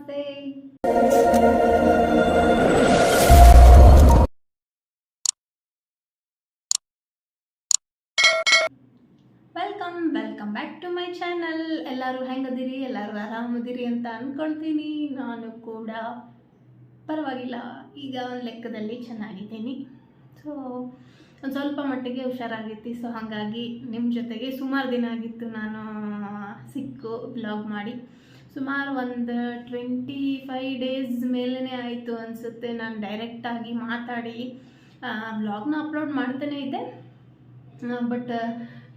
ನಮಸ್ತೆ welcome welcome back to my channel ಎಲ್ಲರೂ ಹೆಂಗದಿರಿ? ಎಲ್ಲರೂ ಆರಾಮದಿರಿ ಅಂತ ಅಂದ್ಕೊಳ್ತೀನಿ ನಾನು ಕೂಡ ಪರವಾಗಿಲ್ಲ. ಈಗ ಒಂದು ಲೆಕ್ಕದಲ್ಲಿ ಚೆನ್ನಾಗಿದ್ದೀನಿ. ಸೊ ಒಂದು ಸ್ವಲ್ಪ ಮಟ್ಟಿಗೆ ಹುಷಾರಾಗಿತ್ತು ಸೊ ಹಾಗಾಗಿ ನಿಮ್ಮ ಜೊತೆಗೆ ಸುಮಾರು ದಿನ ಆಗಿತ್ತು ನಾನು ಸಿಕ್ಕು ಬ್ಲಾಗ್ ಮಾಡಿ. ಸುಮಾರು ಒಂದು ಟ್ವೆಂಟಿ ಫೈವ್ ಡೇಸ್ ಮೇಲೇ ಆಯಿತು ಅನಿಸುತ್ತೆ. ನಾನು ಡೈರೆಕ್ಟಾಗಿ ಮಾತಾಡಿ ಬ್ಲಾಗ್ನ ಅಪ್ಲೋಡ್ ಮಾಡ್ತಾನೆ ಇದ್ದೆ ಬಟ್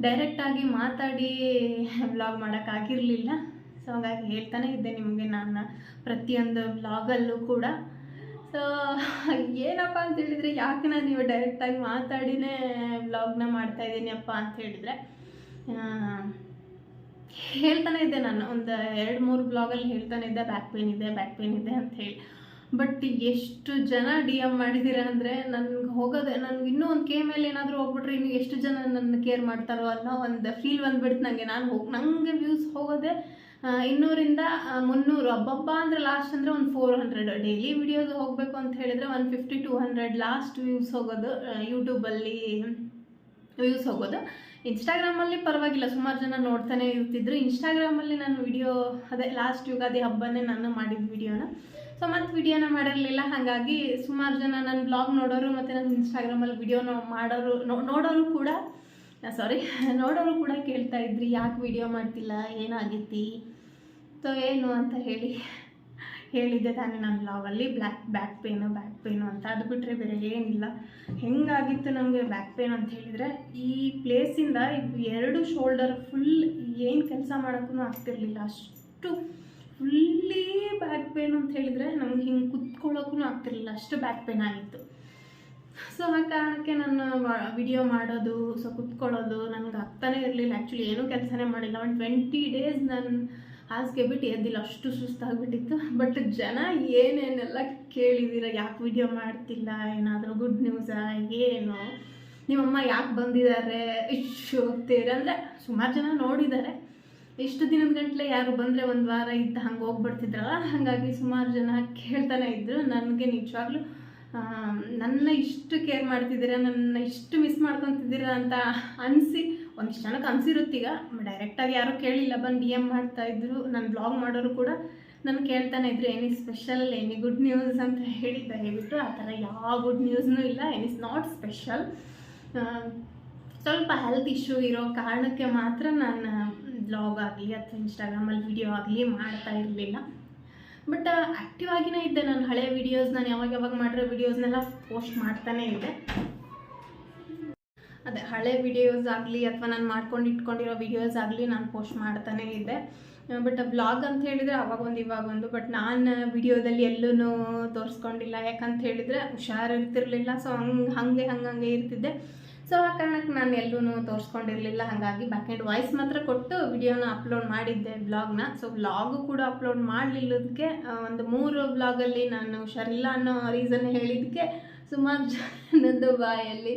ಡೈರೆಕ್ಟಾಗಿ ಮಾತಾಡಿ ಬ್ಲಾಗ್ ಮಾಡೋಕ್ಕಾಗಿರಲಿಲ್ಲ ಸೊ ಹಾಗಾಗಿ ಹೇಳ್ತಾನೆ ಇದ್ದೆ ನಿಮಗೆ ನಾನು ಪ್ರತಿಯೊಂದು ಬ್ಲಾಗಲ್ಲೂ ಕೂಡ. ಸೊ ಏನಪ್ಪ ಅಂತ ಹೇಳಿದರೆ, ಯಾಕೆ ನಾನು ನೀವು ಡೈರೆಕ್ಟಾಗಿ ಮಾತಾಡಿನೇ ವ್ಲಾಗ್ನ ಮಾಡ್ತಾಯಿದ್ದೀನಿ ಅಪ್ಪ ಅಂತ ಹೇಳಿದರೆ ಹೇಳ್ತಾನೆ ಇದ್ದೆ ನಾನು. ಒಂದು ಎರಡು ಮೂರು ಬ್ಲಾಗಲ್ಲಿ ಹೇಳ್ತಾನೆ ಇದ್ದೆ ಬ್ಯಾಕ್ ಪೇನ್ ಇದೆ ಬ್ಯಾಕ್ ಪೇನ್ ಇದೆ ಅಂತ ಹೇಳಿ. ಬಟ್ ಎಷ್ಟು ಜನ ಡಿ ಎಂ ಮಾಡಿದ್ದೀರ ಅಂದರೆ ನನ್ಗೆ ಹೋಗೋದೆ, ನನಗೆ ಇನ್ನೂ ಒಂದು ಕೆ ಮೇಲೆ ಏನಾದರೂ ಹೋಗ್ಬಿಟ್ರೆ ಇನ್ನು ಎಷ್ಟು ಜನ ನನ್ನ ಕೇರ್ ಮಾಡ್ತಾರೋ ಅನ್ನೋ ಒಂದು ಫೀಲ್ ಬಂದ್ಬಿಡ್ತು ನನಗೆ ನಾನು ಹೋಗಿ ನನಗೆ ವ್ಯೂಸ್ ಹೋಗೋದೆ ಇನ್ನೂರಿಂದ ಮುನ್ನೂರು ಹಬ್ಬಬ್ಬ ಅಂದರೆ ಲಾಸ್ಟ್ ಅಂದರೆ ಒಂದು ಫೋರ್ ಹಂಡ್ರೆಡ್ ಡೈಲಿ ವಿಡಿಯೋಸ್ ಹೋಗಬೇಕು ಅಂತ ಹೇಳಿದರೆ one fifty to hundred last views ಹೋಗೋದು ಯೂಟ್ಯೂಬಲ್ಲಿ ವ್ಯೂಸ್ ಹೋಗೋದು. ಇನ್ಸ್ಟಾಗ್ರಾಮಲ್ಲಿ ಪರವಾಗಿಲ್ಲ, ಸುಮಾರು ಜನ ನೋಡ್ತಾನೆ ಇರ್ತಿದ್ರು. ಇನ್ಸ್ಟಾಗ್ರಾಮಲ್ಲಿ ನಾನು ವಿಡಿಯೋ ಅದೇ ಲಾಸ್ಟ್ ಯುಗಾದಿ ಹಬ್ಬನೇ ನಾನು ಮಾಡಿದ್ದು ವಿಡಿಯೋನ ಸೊ ಮತ್ತು ವಿಡಿಯೋನ ಮಾಡಿರಲಿಲ್ಲ. ಹಾಗಾಗಿ ಸುಮಾರು ಜನ ನನ್ನ ಬ್ಲಾಗ್ ನೋಡೋರು ಮತ್ತು ನನ್ನ ಇನ್ಸ್ಟಾಗ್ರಾಮಲ್ಲಿ ವಿಡಿಯೋನ ಮಾಡೋರು ನೋಡೋರು ಕೂಡ ಸಾರಿ ನೋಡೋರು ಕೂಡ ಕೇಳ್ತಾ ಇದ್ರಿ, ಯಾಕೆ ವಿಡಿಯೋ ಮಾಡ್ತಿಲ್ಲ ಏನಾಗೈತಿ ಸೊ ಏನು ಅಂತ ಹೇಳಿ. ಹೇಳಿದ್ದೆ ತಾನೇ ನನ್ನ ಬ್ಲಾಗಲ್ಲಿ black back pain back pain ಅಂತ. ಅದು ಬಿಟ್ಟರೆ ಬೇರೆ ಏನಿಲ್ಲ. ಹೆಂಗಾಗಿತ್ತು ನನಗೆ ಬ್ಯಾಕ್ ಪೇನ್ ಅಂತ ಹೇಳಿದರೆ, ಈ ಪ್ಲೇಸಿಂದ ಎರಡು ಶೋಲ್ಡರ್ ಫುಲ್ ಏನು ಕೆಲಸ ಮಾಡೋಕ್ಕೂ ಆಗ್ತಿರ್ಲಿಲ್ಲ. ಅಷ್ಟು ಫುಲ್ಲಿ ಬ್ಯಾಕ್ ಪೇನ್ ಅಂತ ಹೇಳಿದರೆ ನಮ್ಗೆ ಹಿಂಗೆ ಕುತ್ಕೊಳ್ಳೋಕ್ಕೂ ಆಗ್ತಿರ್ಲಿಲ್ಲ. ಅಷ್ಟು ಬ್ಯಾಕ್ ಪೇನ್ ಆಗಿತ್ತು. ಸೊ ಆ ಕಾರಣಕ್ಕೆ ನಾನು ವಿಡಿಯೋ ಮಾಡೋದು ಸೊ ಕುತ್ಕೊಳ್ಳೋದು ನನಗೆ ಆಗ್ತಾನೇ ಇರಲಿಲ್ಲ. ಆ್ಯಕ್ಚುಲಿ ಏನೂ ಕೆಲಸನೇ ಮಾಡಿಲ್ಲ. ಒಂದು ಟ್ವೆಂಟಿ ಡೇಸ್ ನಾನು ಹಾಸಿಗೆ ಬಿಟ್ಟು ಎದ್ದಿಲ್ಲ, ಅಷ್ಟು ಸುಸ್ತಾಗ್ಬಿಟ್ಟಿತ್ತು. ಬಟ್ ಜನ ಏನೇನೆಲ್ಲ ಕೇಳಿದ್ದೀರ ಯಾಕೆ ವಿಡಿಯೋ ಮಾಡ್ತಿಲ್ಲ, ಏನಾದರೂ ಗುಡ್ ನ್ಯೂಸಾ ಏನು? ನಿಮ್ಮಮ್ಮ ಯಾಕೆ ಬಂದಿದ್ದಾರೆ? ಇಷ್ಟು ಹೋಗ್ತೀರ ಅಂದರೆ ಸುಮಾರು ಜನ ನೋಡಿದ್ದಾರೆ. ಇಷ್ಟು ದಿನದ ಗಂಟಲೆ ಯಾರು ಬಂದರೆ ಒಂದು ವಾರ ಇದ್ದ ಹಂಗೆ ಹೋಗ್ಬಿಡ್ತಿದ್ರಲ್ಲ, ಹಾಗಾಗಿ ಸುಮಾರು ಜನ ಕೇಳ್ತಾನೆ ಇದ್ದರು ನನಗೆ ನಿಜವಾಗ್ಲೂ ನನ್ನ ಇಷ್ಟು ಕೇರ್ ಮಾಡ್ತಿದ್ದೀರಾ, ನನ್ನ ಇಷ್ಟು ಮಿಸ್ ಮಾಡ್ಕೊತಿದ್ದೀರಾ ಅಂತ ಅನಿಸಿ ಒಂದಿಷ್ಟು ಜನಕ್ಕೆ ಅನಿಸಿರುತ್ತೀಗ ಡೈರೆಕ್ಟಾಗಿ ಯಾರೂ ಕೇಳಿಲ್ಲ, ಬಂದು ಡಿ ಎಂ ಮಾಡ್ತಾ ಇದ್ರು. ನನ್ನ ಬ್ಲಾಗ್ ಮಾಡೋರು ಕೂಡ ನಾನು ಕೇಳ್ತಾನೆ ಇದ್ರು any special any good news ಅಂತ ಹೇಳಿ ದಯವಿಟ್ಟು ಆ ಥರ ಯಾವ ಗುಡ್ ನ್ಯೂಸ್ನೂ ಇಲ್ಲ. ಎನಿ ಇಸ್ ನಾಟ್ ಸ್ಪೆಷಲ್ ಸ್ವಲ್ಪ ಹೆಲ್ತ್ ಇಶ್ಯೂ ಇರೋ ಕಾರಣಕ್ಕೆ ಮಾತ್ರ ನಾನು ಬ್ಲಾಗ್ ಆಗಲಿ ಅಥವಾ ಇನ್ಸ್ಟಾಗ್ರಾಮಲ್ಲಿ ವಿಡಿಯೋ ಆಗಲಿ ಮಾಡ್ತಾ ಇರಲಿಲ್ಲ. ಬಟ್ ಆ್ಯಕ್ಟಿವ್ ಆಗಿನೇ ಇದ್ದೆ. ನಾನು ಹಳೆ ವಿಡಿಯೋಸ್ ನಾನು ಯಾವಾಗ ಯಾವಾಗ ಮಾಡಿರೋ ವಿಡಿಯೋಸ್ನೆಲ್ಲ ಪೋಸ್ಟ್ ಮಾಡ್ತಾನೇ ಇದ್ದೆ. ಅದೇ ಹಳೆ ವಿಡಿಯೋಸ್ ಆಗಲಿ ಅಥವಾ ನಾನು ಮಾಡ್ಕೊಂಡು ಇಟ್ಕೊಂಡಿರೋ ವಿಡಿಯೋಸ್ ಆಗಲಿ ನಾನು ಪೋಸ್ಟ್ ಮಾಡ್ತಾನೇ ಇದ್ದೆ. ಬಟ್ ಬ್ಲಾಗ್ ಅಂತ ಹೇಳಿದರೆ ಅವಾಗ ಒಂದು ಇವಾಗ ಒಂದು ಬಟ್ ನಾನು ವಿಡಿಯೋದಲ್ಲಿ ಎಲ್ಲೂ ತೋರಿಸ್ಕೊಂಡಿಲ್ಲ. ಯಾಕಂತ ಹೇಳಿದರೆ ಹುಷಾರು ಇರ್ತಿರಲಿಲ್ಲ. ಸೊ ಹಂಗೆ, ಹಾಗೆ ಹಂಗಂಗೆ ಇರ್ತಿದ್ದೆ. ಸೊ ಆ ಕಾರಣಕ್ಕೆ ನಾನು ಎಲ್ಲೂ ತೋರಿಸ್ಕೊಂಡಿರಲಿಲ್ಲ. ಹಾಗಾಗಿ ಬ್ಯಾಕ್ ಆ್ಯಂಡ್ ವಾಯ್ಸ್ ಮಾತ್ರ ಕೊಟ್ಟು ವಿಡಿಯೋನ ಅಪ್ಲೋಡ್ ಮಾಡಿದ್ದೆ ಬ್ಲಾಗ್ನ ಸೊ ಬ್ಲಾಗು ಕೂಡ ಅಪ್ಲೋಡ್ ಮಾಡಲಿಲ್ಲದಕ್ಕೆ ಒಂದು ಮೂರು ಬ್ಲಾಗಲ್ಲಿ ನಾನು ಹುಷಾರಿಲ್ಲ ಅನ್ನೋ ರೀಸನ್ ಹೇಳಿದ್ದಕ್ಕೆ ಸುಮಾರು ಜನದ್ದು ಬಾಯಲ್ಲಿ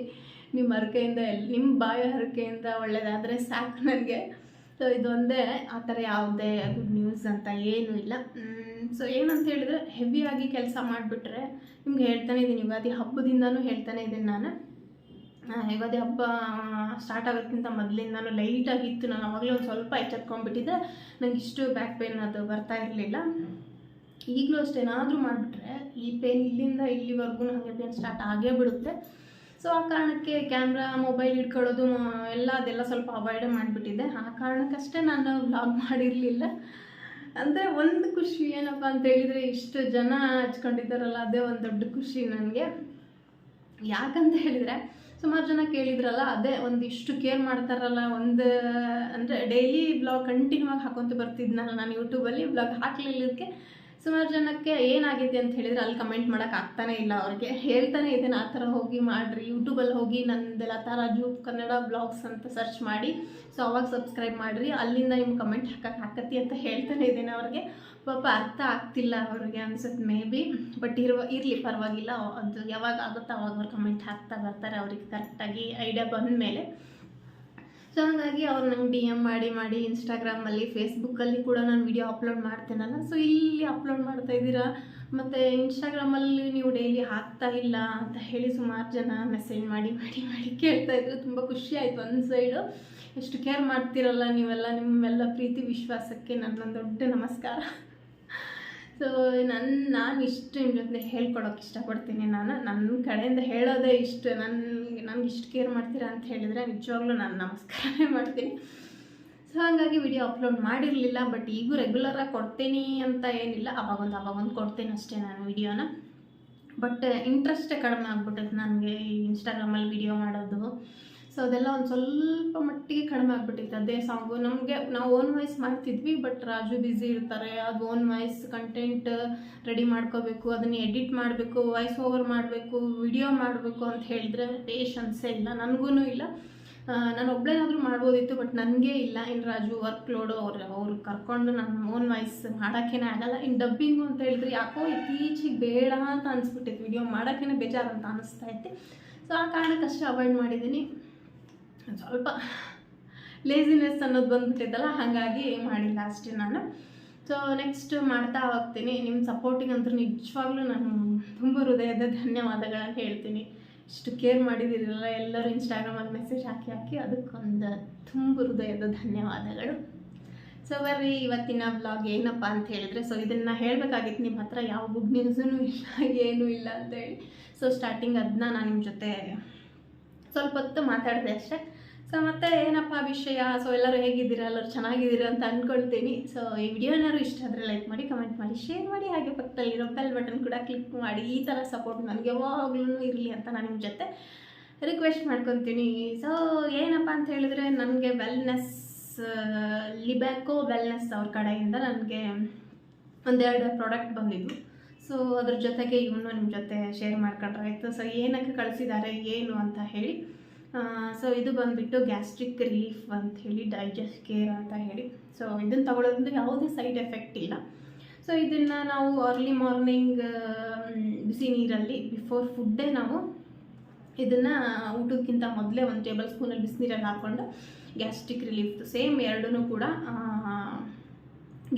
ನಿಮ್ಮ ಹರಕೆಯಿಂದ ಎಲ್ಲಿ ನಿಮ್ಮ ಬಾಯ ಹರಕೆಯಿಂದ ಒಳ್ಳೆಯದಾದರೆ ಸಾಕು ನನಗೆ. ಸೊ ಇದೊಂದೇ ಆ ಥರ ಯಾವುದೇ ಗುಡ್ ನ್ಯೂಸ್ ಅಂತ ಏನೂ ಇಲ್ಲ. ಸೊ ಏನಂತ ಹೇಳಿದ್ರೆ ಹೆವಿಯಾಗಿ ಕೆಲಸ ಮಾಡಿಬಿಟ್ರೆ ನಿಮ್ಗೆ ಹೇಳ್ತಾನೆ ಇದ್ದೀನಿ, ಯುಗಾದಿ ಹಬ್ಬದಿಂದನೂ ಹೇಳ್ತಾನೆ ಇದ್ದೀನಿ ನಾನು. ಯುಗಾದಿ ಹಬ್ಬ ಸ್ಟಾರ್ಟ್ ಆಗೋದಕ್ಕಿಂತ ಮೊದಲಿಂದನೂ ಲೈಟಾಗಿತ್ತು ನಾನು ಅವಾಗಲೇ ಒಂದು ಸ್ವಲ್ಪ ಎಚ್ಚೆತ್ಕೊಂಡ್ಬಿಟ್ಟಿದ್ದೆ. ನನಗೆ ಇಷ್ಟು ಬ್ಯಾಕ್ ಪೇನ್ ಅದು ಬರ್ತಾ ಇರಲಿಲ್ಲ. ಈಗಲೂ ಅಷ್ಟೇನಾದರೂ ಮಾಡಿಬಿಟ್ರೆ ಈ ಪೇನ್ ಇಲ್ಲಿಂದ ಇಲ್ಲಿವರೆಗೂ ಹಾಗೆ ಪೇನ್ ಸ್ಟಾರ್ಟ್ ಆಗೇ ಬಿಡುತ್ತೆ. ಸೊ ಆ ಕಾರಣಕ್ಕೆ ಕ್ಯಾಮ್ರಾ ಮೊಬೈಲ್ ಇಟ್ಕೊಳ್ಳೋದು ಎಲ್ಲ ಅದೆಲ್ಲ ಸ್ವಲ್ಪ ಅವಾಯ್ಡ್ ಮಾಡಿಬಿಟ್ಟಿದ್ದೆ. ಆ ಕಾರಣಕ್ಕಷ್ಟೇ ನಾನು ವ್ಲಾಗ್ ಮಾಡಿರಲಿಲ್ಲ. ಅಂದರೆ ಒಂದು ಖುಷಿ ಏನಪ್ಪ ಅಂತ ಹೇಳಿದರೆ, ಇಷ್ಟು ಜನ ಹಚ್ಕೊಂಡಿದ್ದಾರಲ್ಲ, ಅದೇ ಒಂದು ದೊಡ್ಡ ಖುಷಿ ನನಗೆ. ಯಾಕಂತ ಹೇಳಿದರೆ, ಸುಮಾರು ಜನ ಕೇಳಿದ್ರಲ್ಲ, ಅದೇ ಒಂದಿಷ್ಟು ಕೇರ್ ಮಾಡ್ತಾರಲ್ಲ, ಒಂದು, ಅಂದರೆ ಡೈಲಿ ಬ್ಲಾಗ್ ಕಂಟಿನ್ಯೂ ಆಗಿ ಹಾಕೊಂತ ಬರ್ತಿದ್ನಲ್ಲ, ನಾನು ಯೂಟ್ಯೂಬಲ್ಲಿ ಬ್ಲಾಗ್ ಹಾಕ್ಲಿಲ್ಲದಕ್ಕೆ ಸುಮಾರು ಜನಕ್ಕೆ ಏನಾಗಿದೆ ಅಂತ ಹೇಳಿದ್ರೆ ಅಲ್ಲಿ ಕಮೆಂಟ್ ಮಾಡೋಕೆ ಆಗ್ತಾನೆ ಇಲ್ಲ ಅವ್ರಿಗೆ. ಹೇಳ್ತಾನೆ ಇದ್ದೇನೆ, ಆ ಥರ ಹೋಗಿ ಮಾಡಿರಿ. ಯೂಟ್ಯೂಬಲ್ಲಿ ಹೋಗಿ ನಂದು ಲತಾ ರಾಜು ಕನ್ನಡ ಬ್ಲಾಗ್ಸ್ ಅಂತ ಸರ್ಚ್ ಮಾಡಿ. ಸೊ ಅವಾಗ ಸಬ್ಸ್ಕ್ರೈಬ್ ಮಾಡಿರಿ. ಅಲ್ಲಿಂದ ನಿಮ್ಮ ಕಮೆಂಟ್ ಹಾಕಕ್ಕೆ ಹಾಕತ್ತಿ ಅಂತ ಹೇಳ್ತಾನೆ ಇದ್ದೇನೆ ಅವ್ರಿಗೆ. ಪಾಪ ಅರ್ಥ ಆಗ್ತಿಲ್ಲ ಅವ್ರಿಗೆ ಅನ್ಸುತ್ತೆ ಮೇ ಬಿ. ಬಟ್ ಇರುವ, ಇರಲಿ, ಪರವಾಗಿಲ್ಲ. ಅದು ಯಾವಾಗ ಆಗುತ್ತೋ ಅವಾಗ ಅವ್ರು ಕಮೆಂಟ್ ಹಾಕ್ತಾ ಬರ್ತಾರೆ. ಅವ್ರಿಗೆ ಕರೆಕ್ಟಾಗಿ ಐಡಿಯಾ ಬಂದ ಮೇಲೆ ಸೊ ಹಾಗಾಗಿ ಅವ್ರು ನಂಗೆ ಡಿ ಎಂ ಮಾಡಿ ಮಾಡಿ ಇನ್ಸ್ಟಾಗ್ರಾಮಲ್ಲಿ, ಫೇಸ್ಬುಕ್ಕಲ್ಲಿ ಕೂಡ ನಾನು ವಿಡಿಯೋ ಅಪ್ಲೋಡ್ ಮಾಡ್ತೇನಲ್ಲ, ಸೊ ಇಲ್ಲಿ ಅಪ್ಲೋಡ್ ಮಾಡ್ತಾ ಇದ್ದೀರಾ? ಮತ್ತು ಇನ್ಸ್ಟಾಗ್ರಾಮಲ್ಲಿ ನೀವು ಡೈಲಿ ಹಾಕ್ತಾ ಇಲ್ಲ ಅಂತ ಹೇಳಿ ಸುಮಾರು ಜನ ಮೆಸೇಜ್ ಮಾಡಿ ಮಾಡಿ ಮಾಡಿ ಕೇಳ್ತಾ ಇದ್ರು. ತುಂಬ ಖುಷಿ ಆಯಿತು ಒಂದು ಸೈಡು ಎಷ್ಟು ಕೇರ್ ಮಾಡ್ತಿರಲ್ಲ ನೀವೆಲ್ಲ, ನಿಮ್ಮೆಲ್ಲ ಪ್ರೀತಿ, ವಿಶ್ವಾಸಕ್ಕೆ ನನ್ನ ದೊಡ್ಡ ನಮಸ್ಕಾರ. ಸೊ ನನ್ನ ನಾನು ಇಷ್ಟು ನಿಮ್ಮ ಜೊತೆ ಹೇಳ್ಕೊಡೋಕೆ ಇಷ್ಟಪಡ್ತೀನಿ ನಾನು. ನನ್ನ ಕಡೆಯಿಂದ ಹೇಳೋದೇ ಇಷ್ಟು. ನನಗೆ ನನಗೆ ಇಷ್ಟು ಕೇರ್ ಮಾಡ್ತೀರಾ ಅಂತ ಹೇಳಿದರೆ ನಿಜವಾಗ್ಲೂ ನಾನು ನಮಸ್ಕಾರನೇ ಮಾಡ್ತೀನಿ. ಸೊ ಹಾಗಾಗಿ ವಿಡಿಯೋ ಅಪ್ಲೋಡ್ ಮಾಡಿರಲಿಲ್ಲ, ಬಟ್ ಈಗೂ ರೆಗ್ಯುಲರಾಗಿ ಕೊಡ್ತೀನಿ ಅಂತ ಏನಿಲ್ಲ. ಅವಾಗೊಂದು ಅವಾಗೊಂದು ಕೊಡ್ತೀನಿ ಅಷ್ಟೇ ನಾನು ವಿಡಿಯೋನ. ಬಟ್ ಇಂಟ್ರೆಸ್ಟೇ ಕಡಿಮೆ ಆಗ್ಬಿಟ್ಟೈತೆ ನನಗೆ ಈ ಇನ್ಸ್ಟಾಗ್ರಾಮಲ್ಲಿ ವಿಡಿಯೋ ಮಾಡೋದು. ಸೊ ಅದೆಲ್ಲ ಒಂದು ಸ್ವಲ್ಪ ಮಟ್ಟಿಗೆ ಕಡಿಮೆ ಆಗಿಬಿಟ್ಟಿತ್ತು. ಅದೇ ಸಾಂಗು ನಮಗೆ ನಾವು ಓನ್ ವಾಯ್ಸ್ ಮಾಡ್ತಿದ್ವಿ ಬಟ್ ರಾಜು ಬ್ಯುಸಿ ಇರ್ತಾರೆ. ಅದು ಓನ್ ವಾಯ್ಸ್ ಕಂಟೆಂಟ್ ರೆಡಿ ಮಾಡ್ಕೋಬೇಕು, ಅದನ್ನು ಎಡಿಟ್ ಮಾಡಬೇಕು ವಾಯ್ಸ್ ಓವರ್ ಮಾಡಬೇಕು ವಿಡಿಯೋ ಮಾಡಬೇಕು ಅಂತ ಹೇಳಿದ್ರೆ ಪೇಷನ್ಸೇ ಇಲ್ಲ. ನನಗೂ ಇಲ್ಲ. ನಾನು ಒಬ್ಬಳೇನಾದರೂ ಮಾಡ್ಬೋದಿತ್ತು ಬಟ್ ನನಗೆ ಇಲ್ಲ. ಇನ್ನು ರಾಜು ವರ್ಕ್ ಲೋಡು ಅವ್ರು ಅವ್ರು ಕರ್ಕೊಂಡು ನಾನು ಓನ್ ವಾಯ್ಸ್ ಮಾಡೋಕ್ಕೇನೆ ಆಗಲ್ಲ. ಇನ್ನು ಡಬ್ಬಿಂಗು ಅಂತ ಹೇಳಿದ್ರೆ ಯಾಕೋ ಇತ್ತೀಚಿಗೆ ಬೇಡ ಅಂತ ಅನಿಸ್ಬಿಟ್ಟಿತ್ತು. ವಿಡಿಯೋ ಮಾಡೋಕ್ಕೇನೆ ಬೇಜಾರು ಅಂತ ಅನಿಸ್ತಾ ಇತ್ತು. ಸೊ ಆ ಕಾರಣಕ್ಕಷ್ಟೇ ಅವಾಯ್ಡ್ ಮಾಡಿದ್ದೀನಿ. ಸ್ವಲ್ಪ ಲೇಸಿನೆಸ್ ಅನ್ನೋದು ಬಂದ್ಬಿಟ್ಟಿದ್ದಲ್ಲ ಹಾಗಾಗಿ ಮಾಡಿಲ್ಲ ಅಷ್ಟೇ ನಾನು. ಸೊ ನೆಕ್ಸ್ಟ್ ಮಾಡ್ತಾ ಹೋಗ್ತೀನಿ. ನಿಮ್ಮ ಸಪೋರ್ಟಿಗೆ ಅಂತೂ ನಿಜವಾಗ್ಲೂ ನಾನು ತುಂಬ ಹೃದಯದ ಧನ್ಯವಾದಗಳನ್ನ ಹೇಳ್ತೀನಿ. ಇಷ್ಟು ಕೇರ್ ಮಾಡಿದಿರಲ್ಲ, ಎಲ್ಲರೂ ಇನ್ಸ್ಟಾಗ್ರಾಮಲ್ಲಿ ಮೆಸೇಜ್ ಹಾಕಿ ಹಾಕಿ, ಅದಕ್ಕೊಂದು ತುಂಬ ಹೃದಯದ ಧನ್ಯವಾದಗಳು. ಸೊ ಬರ್ರಿ, ಇವತ್ತಿನ ಬ್ಲಾಗ್ ಏನಪ್ಪ ಅಂತ ಹೇಳಿದ್ರೆ ಸೊ ಇದನ್ನು ಹೇಳಬೇಕಾಗಿತ್ತು ನಿಮ್ಮ ಹತ್ರ, ಯಾವ ಗುಡ್ ನ್ಯೂಸೂ ಇಲ್ಲ, ಏನೂ ಇಲ್ಲ ಅಂತೇಳಿ ಸೊ ಸ್ಟಾರ್ಟಿಂಗ್ ಅದನ್ನ ನಾನು ನಿಮ್ಮ ಜೊತೆ ಸ್ವಲ್ಪ ಹೊತ್ತು ಮಾತಾಡಿದೆ ಅಷ್ಟೇ. ಸೊ ಮತ್ತೆ ಏನಪ್ಪ ವಿಷಯ ಸೊ ಎಲ್ಲರೂ ಹೇಗಿದ್ದೀರಾ? ಎಲ್ಲರೂ ಚೆನ್ನಾಗಿದ್ದೀರಾ ಅಂತ ಅಂದ್ಕೊಳ್ತೀನಿ ಸೊ ಈ ವಿಡಿಯೋ ಏನಾದ್ರು ಇಷ್ಟ ಆದರೆ ಲೈಕ್ ಮಾಡಿ ಕಮೆಂಟ್ ಮಾಡಿ ಶೇರ್ ಮಾಡಿ. ಹಾಗೆ ಪಕ್ಕದಲ್ಲಿರೋ ಬೆಲ್ ಬಟನ್ ಕೂಡ ಕ್ಲಿಕ್ ಮಾಡಿ. ಈ ಥರ ಸಪೋರ್ಟ್ ನನಗೆ ಯಾವಾಗಲೂ ಇರಲಿ ಅಂತ ನಾನು ನಿಮ್ಮ ಜೊತೆ ರಿಕ್ವೆಸ್ಟ್ ಮಾಡ್ಕೊತೀನಿ ಸೊ ಏನಪ್ಪ ಅಂತ ಹೇಳಿದ್ರೆ ನನಗೆ ವೆಲ್ನೆಸ್ ಲಿಬ್ಯಾಕೋ ವೆಲ್ನೆಸ್ ಅವ್ರ ಕಡೆಯಿಂದ ನನಗೆ ಒಂದೆರಡು ಪ್ರಾಡಕ್ಟ್ ಬಂದಿದ್ದು. ಸೊ ಅದ್ರ ಜೊತೆಗೆ ಇವನು ನಿಮ್ಮ ಜೊತೆ ಶೇರ್ ಮಾಡ್ಕೊಂಡ್ರೆ ಆಯಿತು. ಸೊ ಏನಕ್ಕೆ ಕಳಿಸಿದ್ದಾರೆ ಏನು ಅಂತ ಹೇಳಿ. ಸೊ ಇದು ಬಂದುಬಿಟ್ಟು ಗ್ಯಾಸ್ಟ್ರಿಕ್ ರಿಲೀಫ್ ಅಂತ ಹೇಳಿ ಡೈಜೆಸ್ಟ್ ಕೇರ್ ಅಂತ ಹೇಳಿ. ಸೊ ಇದನ್ನು ತಗೊಳ್ಳೋದ್ರಿಂದ ಯಾವುದೇ ಸೈಡ್ ಎಫೆಕ್ಟ್ ಇಲ್ಲ. ಸೊ ಇದನ್ನು ನಾವು ಅರ್ಲಿ ಮಾರ್ನಿಂಗ್ ಬಿಸಿ ನೀರಲ್ಲಿ ಬಿಫೋರ್ ಫುಡ್ಡೇ ನಾವು ಇದನ್ನು ಊಟಕ್ಕಿಂತ ಮೊದಲೇ ಒಂದು ಟೇಬಲ್ ಸ್ಪೂನಲ್ಲಿ ಬಿಸಿನೀರಲ್ಲಿ ಹಾಕ್ಕೊಂಡು ಗ್ಯಾಸ್ಟ್ರಿಕ್ ರಿಲೀಫ್ ಸೇಮ್ ಎರಡೂ ಕೂಡ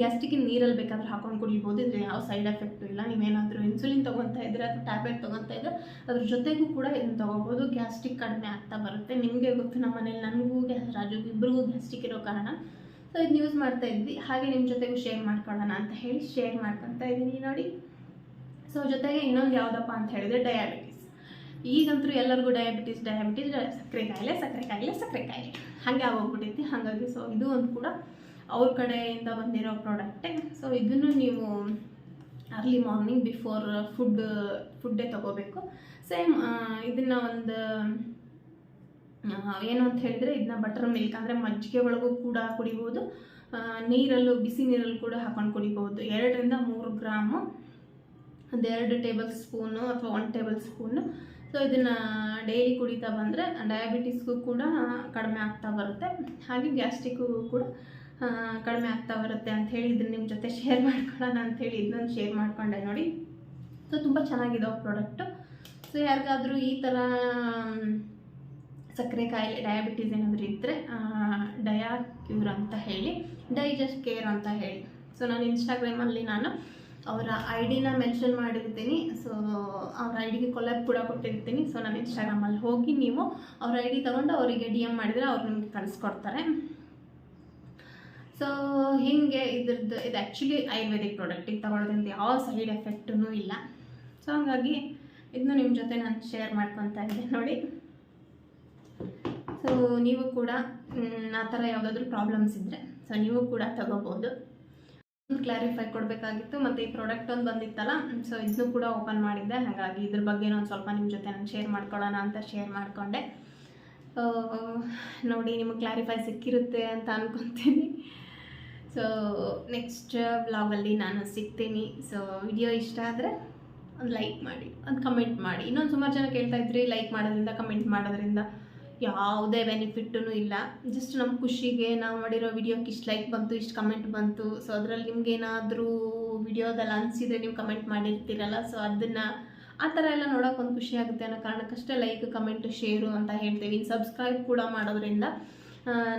ಗ್ಯಾಸ್ಟ್ರಿಕ್ ನೀರಲ್ಲಿ ಬೇಕಾದ್ರೆ ಹಾಕೊಂಡು ಕುಡಿಬೋದು. ಇದ್ರೆ ಯಾವ ಸೈಡ್ ಎಫೆಕ್ಟು ಇಲ್ಲ. ನೀವೇನಾದರೂ ಇನ್ಸುಲಿನ್ ತೊಗೊತಾ ಇದ್ರೆ ಅಥವಾ ಟ್ಯಾಬ್ಲೆಟ್ ತೊಗೊತಾ ಇದ್ರೆ ಅದ್ರ ಜೊತೆಗೂ ಕೂಡ ಇದನ್ನು ತೊಗೋಬೋದು ಗ್ಯಾಸ್ಟಿಕ್ ಕಡಿಮೆ ಆಗ್ತಾ ಬರುತ್ತೆ. ನಿಮಗೆ ಗೊತ್ತು ನಮ್ಮ ಮನೇಲಿ ನನಗೂ ಗ್ಯಾಸ್ ರಾಜುಗೂ ಇಬ್ಬರಿಗೂ ಗ್ಯಾಸ್ಟಿಕ್ ಇರೋ ಕಾರಣ. ಸೊ ಇದನ್ನ ಯೂಸ್ ಮಾಡ್ತಾ ಇದ್ವಿ. ಹಾಗೆ ನಿಮ್ಮ ಜೊತೆಗೂ ಶೇರ್ ಮಾಡ್ಕೊಳ್ಳೋಣ ಅಂತ ಹೇಳಿ ಶೇರ್ ಮಾಡ್ಕೊತಾ ಇದ್ದೀನಿ ನೋಡಿ. ಸೊ ಜೊತೆಗೆ ಇನ್ನೊಂದು ಯಾವುದಪ್ಪ ಅಂತ ಹೇಳಿದ್ರೆ ಡಯಾಬಿಟಿಸ್ ಈಗಂತೂ ಎಲ್ಲರಿಗೂ ಡಯಾಬಿಟಿಸ್ ಡಯಾಬಿಟಿಸ್ ಸಕ್ಕರೆ ಕಾಯಿಲೆ ಸಕ್ಕರೆ ಕಾಯಿಲೆ ಸಕ್ಕರೆ ಕಾಯಿಲೆ. ಹಾಗೆ ಆಗೋಗ್ಬಿಟ್ಟೈತಿ ಹಾಗಾಗಿ ಸೊ ಇದು ಒಂದು ಕೂಡ ಅವ್ರ ಕಡೆಯಿಂದ ಬಂದಿರೋ ಪ್ರಾಡಕ್ಟೇ ಸೊ ಇದನ್ನು ನೀವು ಅರ್ಲಿ ಮಾರ್ನಿಂಗ್ ಬಿಫೋರ್ ಫುಡ್ ಫುಡ್ಡೇ ತೊಗೋಬೇಕು. ಸೇಮ್ ಇದನ್ನು ಒಂದು ಏನು ಅಂತ ಹೇಳಿದ್ರೆ ಇದನ್ನ ಬಟರ್ ಮಿಲ್ಕ್ ಅಂದರೆ ಮಜ್ಜಿಗೆ ಒಳಗೂ ಕೂಡ ಕುಡಿಬೋದು. ನೀರಲ್ಲೂ, ಬಿಸಿ ನೀರಲ್ಲೂ ಕೂಡ ಹಾಕೊಂಡು ಕುಡಿಬೋದು ಎರಡರಿಂದ ಮೂರು ಗ್ರಾಮು ಒಂದೆರಡು ಟೇಬಲ್ ಸ್ಪೂನು ಅಥವಾ ಒನ್ ಟೇಬಲ್ ಸ್ಪೂನು ಸೊ ಇದನ್ನು ಡೈಲಿ ಕುಡಿತಾ ಬಂದರೆ ಡಯಾಬಿಟಿಸ್ಗೂ ಕೂಡ ಕಡಿಮೆ ಆಗ್ತಾ ಬರುತ್ತೆ. ಹಾಗೆ ಗ್ಯಾಸ್ಟ್ರಿಕ್ಗೂ ಕೂಡ ಕಡಿಮೆ ಆಗ್ತಾ ಬರುತ್ತೆ ಅಂಥೇಳಿ ಇದನ್ನು ನಿಮ್ಮ ಜೊತೆ ಶೇರ್ ಮಾಡ್ಕೊಳ್ಳೋಣ ಅಂಥೇಳಿ ಇದನ್ನೊಂದು ಶೇರ್ ಮಾಡ್ಕೊಂಡೆ ನೋಡಿ. ಸೊ ತುಂಬ ಚೆನ್ನಾಗಿದೆ ಪ್ರಾಡಕ್ಟು ಸೊ ಯಾರಿಗಾದರೂ ಈ ಥರ ಸಕ್ಕರೆ ಕಾಯಿಲೆ ಡಯಾಬಿಟೀಸ್ ಏನಾದರೂ ಇದ್ದರೆ ಡಯಾ ಕ್ಯೂರ್ ಅಂತ ಹೇಳಿ ಡೈಜೆಸ್ಟ್ ಕೇರ್ ಅಂತ ಹೇಳಿ. ಸೊ ನಾನು ಇನ್ಸ್ಟಾಗ್ರಾಮಲ್ಲಿ ನಾನು ಅವರ ಐ ಡಿನ ಮೆನ್ಷನ್ ಮಾಡಿರ್ತೀನಿ. ಸೊ ಅವ್ರ ಐ ಡಿಗೆ ಕೊಲಾಬ್ ಕೂಡ ಕೊಟ್ಟಿರ್ತೀನಿ. ಸೊ ನಾನು ಇನ್ಸ್ಟಾಗ್ರಾಮಲ್ಲಿ ಹೋಗಿ ನೀವು ಅವ್ರ ಐ ಡಿ ತೊಗೊಂಡು ಅವರಿಗೆ ಡಿ ಎಂ ಮಾಡಿದರೆ ಅವ್ರು ನಿಮಗೆ ಕಳಿಸ್ಕೊಡ್ತಾರೆ. ಸೊ ಹೀಗೆ ಇದ್ರದ್ದು, ಇದು ಆ್ಯಕ್ಚುಲಿ ಆಯುರ್ವೇದಿಕ್ ಪ್ರಾಡಕ್ಟ್ ಇದು ತಗೊಳ್ಳೋದ್ರಿಂದ ಯಾವ ಸೈಡ್ ಎಫೆಕ್ಟೂ ಇಲ್ಲ. ಸೊ ಹಂಗಾಗಿ ಇದನ್ನು ನಿಮ್ಮ ಜೊತೆ ನಾನು ಶೇರ್ ಮಾಡ್ಕೊತಾ ಇದ್ದೆ ನೋಡಿ. ಸೊ ನೀವು ಕೂಡ ಆ ಥರ ಯಾವುದಾದ್ರೂ ಪ್ರಾಬ್ಲಮ್ಸ್ ಇದ್ದರೆ ಸೊ ನೀವು ಕೂಡ ತಗೋಬೋದು. ಕ್ಲಾರಿಫೈ ಕೊಡಬೇಕಾಗಿತ್ತು, ಮತ್ತು ಈ ಪ್ರಾಡಕ್ಟ್ ಒಂದು ಬಂದಿತ್ತಲ್ಲ ಸೊ ಇದನ್ನು ಕೂಡ ಓಪನ್ ಮಾಡಿದ್ದೆ. ಹಾಗಾಗಿ ಇದ್ರ ಬಗ್ಗೆ ಒಂದು ಸ್ವಲ್ಪ ನಿಮ್ಮ ಜೊತೆ ನಾನು ಶೇರ್ ಮಾಡ್ಕೊಳ್ಳೋಣ ಅಂತ ಶೇರ್ ಮಾಡಿಕೊಂಡೆ. ನೋಡಿ, ನಿಮಗೆ ಕ್ಲಾರಿಫೈ ಸಿಕ್ಕಿರುತ್ತೆ ಅಂತ ಅನ್ಕೊತೀನಿ. ಸೊ ನೆಕ್ಸ್ಟ್ ವ್ಲಾಗಲ್ಲಿ ನಾನು ಸಿಗ್ತೀನಿ. ಸೊ ವಿಡಿಯೋ ಇಷ್ಟ ಆದರೆ ಒಂದು ಲೈಕ್ ಮಾಡಿ, ಒಂದು ಕಮೆಂಟ್ ಮಾಡಿ. ಇನ್ನೊಂದು ಸುಮಾರು ಜನ ಕೇಳ್ತಾ ಇದ್ರಿ ಲೈಕ್ ಮಾಡೋದ್ರಿಂದ ಕಮೆಂಟ್ ಮಾಡೋದ್ರಿಂದ ಯಾವುದೇ ಬೆನಿಫಿಟ್ಟೂ ಇಲ್ಲ. ಜಸ್ಟ್ ನಮ್ಮ ಖುಷಿಗೆ ನಾವು ಮಾಡಿರೋ ವಿಡಿಯೋಕ್ಕೆ ಇಷ್ಟು ಲೈಕ್ ಬಂತು, ಇಷ್ಟು ಕಮೆಂಟ್ ಬಂತು. ಸೊ ಅದರಲ್ಲಿ ನಿಮ್ಗೇನಾದರೂ ವಿಡಿಯೋದಲ್ಲಿ ಅನಿಸಿದರೆ ನೀವು ಕಮೆಂಟ್ ಮಾಡಿರ್ತೀರಲ್ಲ. ಸೊ ಅದನ್ನು ಆ ಥರ ಎಲ್ಲ ನೋಡೋಕೆ ಒಂದು ಖುಷಿ ಆಗುತ್ತೆ ಅನ್ನೋ ಕಾರಣಕ್ಕಷ್ಟೇ ಲೈಕ್ ಕಮೆಂಟ್ ಶೇರು ಅಂತ ಹೇಳ್ತೀವಿ. ಸಬ್ಸ್ಕ್ರೈಬ್ ಕೂಡ ಮಾಡೋದ್ರಿಂದ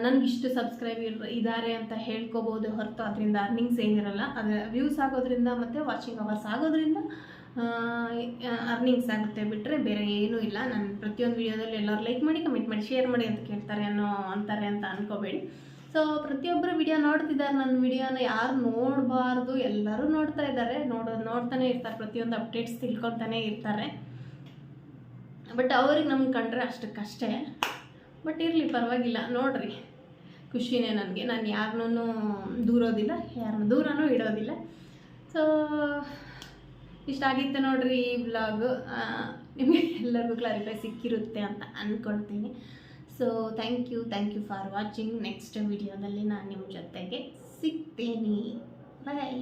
ನನಗೆ ಇಷ್ಟು ಸಬ್ಸ್ಕ್ರೈಬ್ ಇದ್ದಾರೆ ಅಂತ ಹೇಳ್ಕೊಬೋದು ಹೊರತು ಅದರಿಂದ ಅರ್ನಿಂಗ್ಸ್ ಏನಿರಲ್ಲ. ಅದರ ವ್ಯೂಸ್ ಆಗೋದ್ರಿಂದ ಮತ್ತು ವಾಚಿಂಗ್ ಅವರ್ಸ್ ಆಗೋದ್ರಿಂದ ಅರ್ನಿಂಗ್ಸ್ ಆಗುತ್ತೆ ಬಿಟ್ಟರೆ ಬೇರೆ ಏನೂ ಇಲ್ಲ. ನಾನು ಪ್ರತಿಯೊಂದು ವಿಡಿಯೋದಲ್ಲಿ ಎಲ್ಲರೂ ಲೈಕ್ ಮಾಡಿ ಕಮೆಂಟ್ ಮಾಡಿ ಶೇರ್ ಮಾಡಿ ಅಂತ ಕೇಳ್ತಾರೆ ಅನ್ನೋ ಅಂತಾರೆ ಅಂತ ಅನ್ಕೋಬೇಡಿ. ಸೊ ಪ್ರತಿಯೊಬ್ಬರು ವಿಡಿಯೋ ನೋಡ್ತಿದ್ದಾರೆ. ನನ್ನ ವಿಡಿಯೋನ ಯಾರು ನೋಡಬಾರ್ದು. ಎಲ್ಲರೂ ನೋಡ್ತಾ ಇದ್ದಾರೆ. ನೋಡೋ, ನೋಡ್ತಾನೆ ಇರ್ತಾರೆ. ಪ್ರತಿಯೊಂದು ಅಪ್ಡೇಟ್ಸ್ ತಿಳ್ಕೊತಾನೆ ಇರ್ತಾರೆ. ಬಟ್ ಅವ್ರಿಗೆ ನಮ್ಗೆ ಕಂಡ್ರೆ ಅಷ್ಟಕ್ಕಷ್ಟೇ. ಬಟ್ ಇರಲಿ, ಪರವಾಗಿಲ್ಲ. ನೋಡ್ರಿ. ಖುಷಿನೇ ನನಗೆ. ನಾನು ಯಾರನ್ನೂ ದೂರೋದಿಲ್ಲ ಯಾರನ್ನ ದೂರನೂ ಇಡೋದಿಲ್ಲ. ಸೊ ಇಷ್ಟ ಆಗಿತ್ತು ನೋಡ್ರಿ ಈ ಬ್ಲಾಗ್ ನಿಮಗೆ ಎಲ್ಲರಿಗೂ ಕ್ಲಾರಿಫೈ ಸಿಕ್ಕಿರುತ್ತೆ ಅಂತ ಅಂದ್ಕೊಳ್ತೀನಿ so thank you thank you for watching next ವಿಡಿಯೋದಲ್ಲಿ ನಾನು ನಿಮ್ಮ ಜೊತೆಗೆ ಸಿಗ್ತೀನಿ. ಬಾಯ್